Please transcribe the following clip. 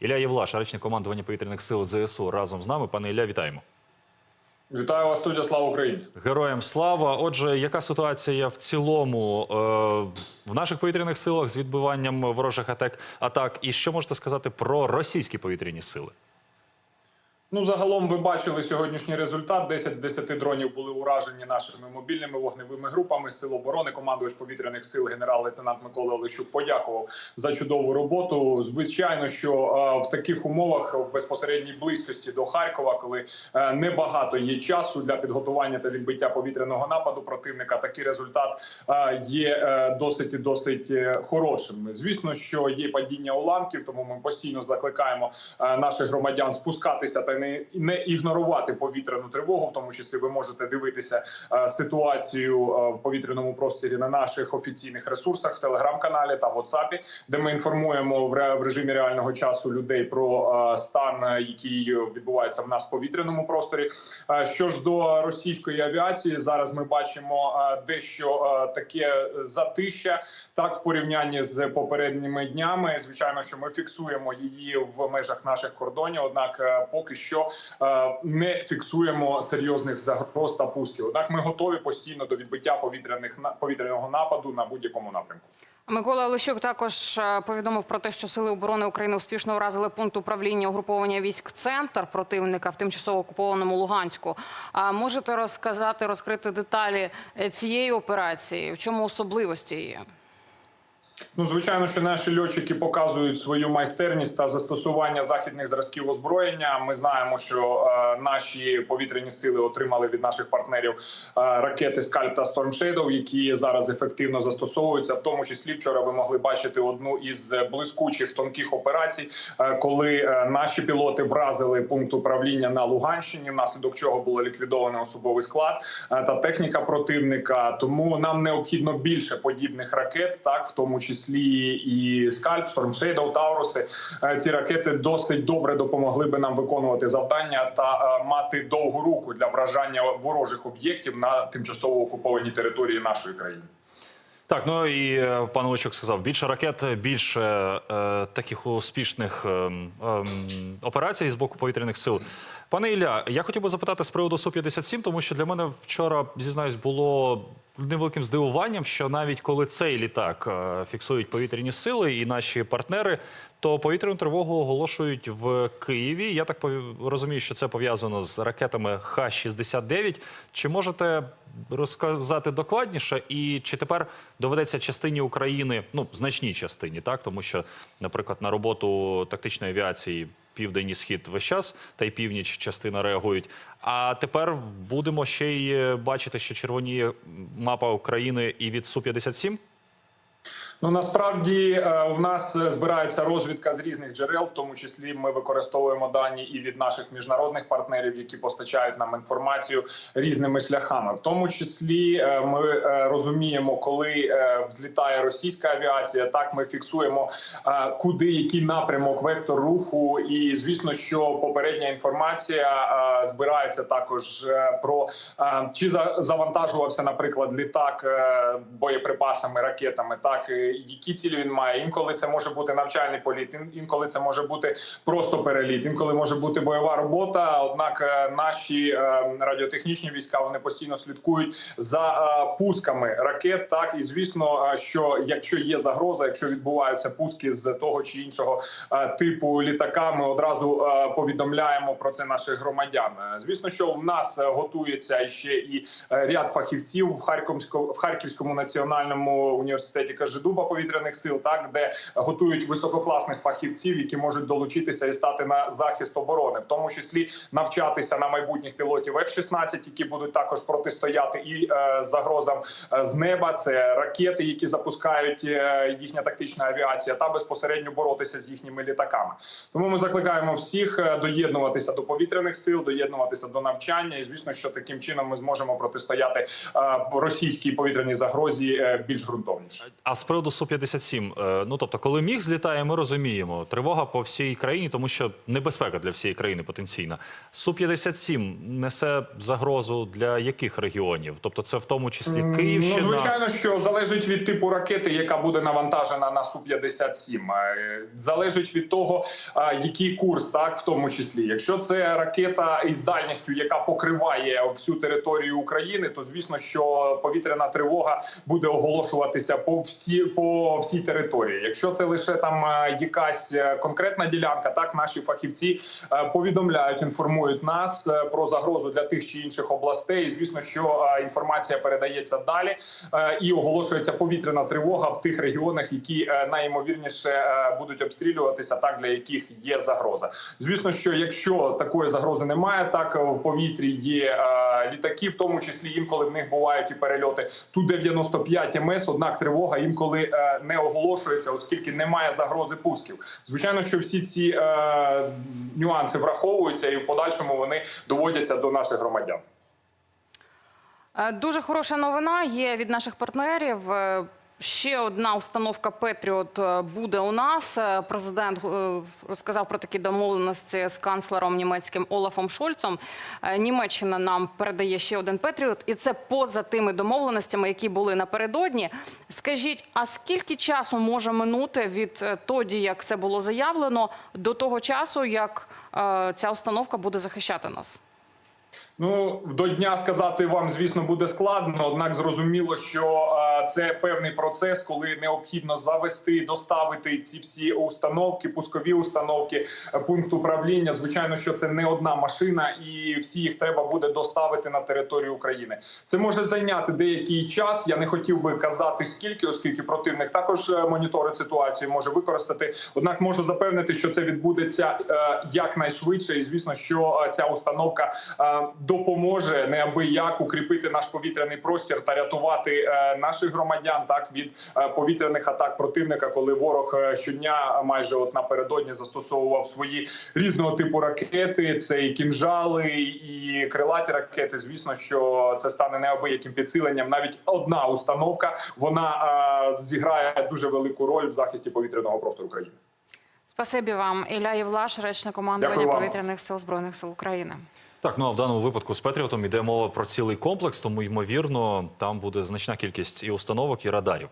Ілля Євлаш, речник командування повітряних сил ЗСУ, разом з нами. Пане Ілля, вітаємо. Вітаю вас, студія Слава Україні. Героям слава. Отже, яка ситуація в цілому е, в наших повітряних силах з відбиванням ворожих атак, атак? І що можете сказати про російські повітряні сили? Ну, загалом ви бачили сьогоднішній результат. 10 з 10 дронів були уражені нашими мобільними вогневими групами сил оборони. Командувач повітряних сил генерал-лейтенант Микола Олещук подякував за чудову роботу. Звичайно, що е, в таких умовах в безпосередній близькості до Харкова, коли е, небагато є часу для підготування та відбиття повітряного нападу противника, такий результат е, є досить досить хорошим. Звісно, що є падіння уламків, тому ми постійно закликаємо наших громадян спускатися та не, не ігнорувати повітряну тривогу. В тому числі ви можете дивитися е, ситуацію е, в повітряному просторі на наших офіційних ресурсах в телеграм-каналі та WhatsApp, де ми інформуємо в, ре- в режимі реального часу людей про е, стан, який відбувається в нас в повітряному просторі. Що ж до російської авіації, зараз ми бачимо дещо таке затища. Так, в порівнянні з попередніми днями, звичайно, що ми фіксуємо її в межах наших кордонів. Однак, поки що е, не фіксуємо серйозних загроз та пусків. Однак, ми готові постійно до відбиття повітряних повітряного нападу на будь-якому напрямку. Микола Олещук також е, повідомив про те, що сили оборони України успішно вразили пункт управління угруповання військ центр противника в тимчасово окупованому Луганську. А можете розказати, розкрити деталі е, цієї операції? В чому особливості її? Ну, звичайно, що наші льотчики показують свою майстерність та застосування західних зразків озброєння. Ми знаємо, що е, наші повітряні сили отримали від наших партнерів е, ракети Скальп та Storm Shadow, які зараз ефективно застосовуються. В тому числі вчора ви могли бачити одну із блискучих тонких операцій, е, коли е, наші пілоти вразили пункт управління на Луганщині, внаслідок чого було ліквідовано особовий склад е, та техніка противника. Тому нам необхідно більше подібних ракет, так в тому числі і скальп, Storm Тауруси. Е, Ці ракети досить добре допомогли би нам виконувати завдання та е, мати довгу руку для вражання ворожих об'єктів на тимчасово окупованій території нашої країни. Так, ну і е, пан Олещук сказав, більше ракет, більше е, таких успішних е, ем, операцій з боку повітряних сил. Пане Ілля, я хотів би запитати з приводу Су-57, тому що для мене вчора, зізнаюсь, було невеликим здивуванням, що навіть коли цей літак е, фіксують повітряні сили і наші партнери, то повітряну тривогу оголошують в Києві. Я так розумію, що це пов'язано з ракетами Х-69. Чи можете розказати докладніше, і чи тепер доведеться частині України, ну значній частині, так тому що, наприклад, на роботу тактичної авіації південь і схід весь час, та й північ частина реагують. А тепер будемо ще й е, бачити, що червоніє мапа України і від Су 57 Ну насправді е, у нас збирається розвідка з різних джерел, в тому числі ми використовуємо дані і від наших міжнародних партнерів, які постачають нам інформацію різними шляхами. В тому числі е, ми е, розуміємо, коли взлітає російська авіація. Так ми фіксуємо куди який напрямок, вектор руху. І звісно, що попередня інформація збирається також про чи за- завантажувався, наприклад, літак боєприпасами, ракетами, так е, які цілі він має. Інколи це може бути навчальний політ, інколи це може бути просто переліт, інколи може бути бойова робота. Однак е, наші е, радіотехнічні війська вони постійно слідкують за е, пусками ракет. Так і звісно, що якщо є загроза, якщо відбуваються пуски з того чи іншого типу літака, ми одразу повідомляємо про це наших громадян. Звісно, що в нас готується ще і ряд фахівців в Харківському в Харківському національному університеті Кажедуба повітряних сил, так де готують висококласних фахівців, які можуть долучитися і стати на захист оборони, в тому числі навчатися на майбутніх пілотів F-16, які будуть також протистояти і е, загрозам е, з неба. Це ракети, які запускають е, їхня тактична авіація, та безпосередньо боротися з їхніми літаками. Тому ми закликаємо всіх е, доєднуватися до повітряних сил, доєднуватися до навчання. І звісно, що таким чином ми зможемо протистояти е, російській повітряній загрозі більш ґрунтовніше. А з приводу приводу су 57 е, ну тобто, коли міг злітає, ми розуміємо. Тривога по всій країні, тому що небезпека для всієї країни потенційна. Су 57 несе загрозу для яких регіонів? Тобто, це в тому числі Київщина. Ну, звичайно, що залежить від типу ракети, яка буде навантажена на су 57 Е, Залежить від того, який курс, так в тому числі. Якщо це ракета із дальністю, яка покриває всю територію України, то звісно, що повітряна тривога буде оголошуватися по всі по всій території. Якщо це лише там е, якась е, конкретна ділянка, так наші фахівці е, повідомляють, інформують нас про загрозу для тих чи інших областей. І, звісно, що інформація передається далі і оголошується повітряна тривога в тих регіонах, які найімовірніше будуть обстрілюватися, так для яких є загроза. Звісно, що якщо такої загрози немає, так в повітрі є літаки, в тому числі інколи в них бувають і перельоти ту 95 МС. Однак тривога інколи е, не оголошується, оскільки немає загрози пусків. Звичайно, що всі ці е, нюанси враховуються, і в подальшому вони доводяться до наших громадян. Е, Дуже хороша новина є від наших партнерів. Ще одна установка Петріот е, буде у нас. Е, Президент е, розказав про такі домовленості з канцлером німецьким Олафом Шольцом. Німеччина нам передає ще один Петріот, і це поза тими домовленостями, які були напередодні. Скажіть, а скільки часу може минути від тоді, як це було заявлено, до того часу, як ця установка буде захищати нас? Ну до дня сказати вам, звісно, буде складно однак зрозуміло, що е, це певний процес, коли необхідно завести, доставити ці всі установки, пускові установки, е, пункт управління. Звичайно, що це не одна машина, і всі їх треба буде доставити на територію України. Це може зайняти деякий час. Я не хотів би казати скільки, оскільки противник також е, моніторить ситуацію, може використати. Однак можу запевнити, що це відбудеться якнайшвидше, і звісно, що ця установка допоможе неабияк укріпити наш повітряний простір та рятувати е, наших громадян так від е, повітряних атак противника, коли ворог е, щодня майже от напередодні застосовував свої різного типу ракети. Це і кінжали, і крилаті ракети. Звісно, що це стане неабияким підсиленням. Навіть одна установка вона зіграє дуже велику роль в захисті повітряного простору України. Спасибі вам, Ілля Євлаш, речник командування повітряних сил збройних сил України. Так, ну а в даному випадку з Петріотом йде мова про цілий комплекс, тому ймовірно там буде значна кількість і установок, і радарів.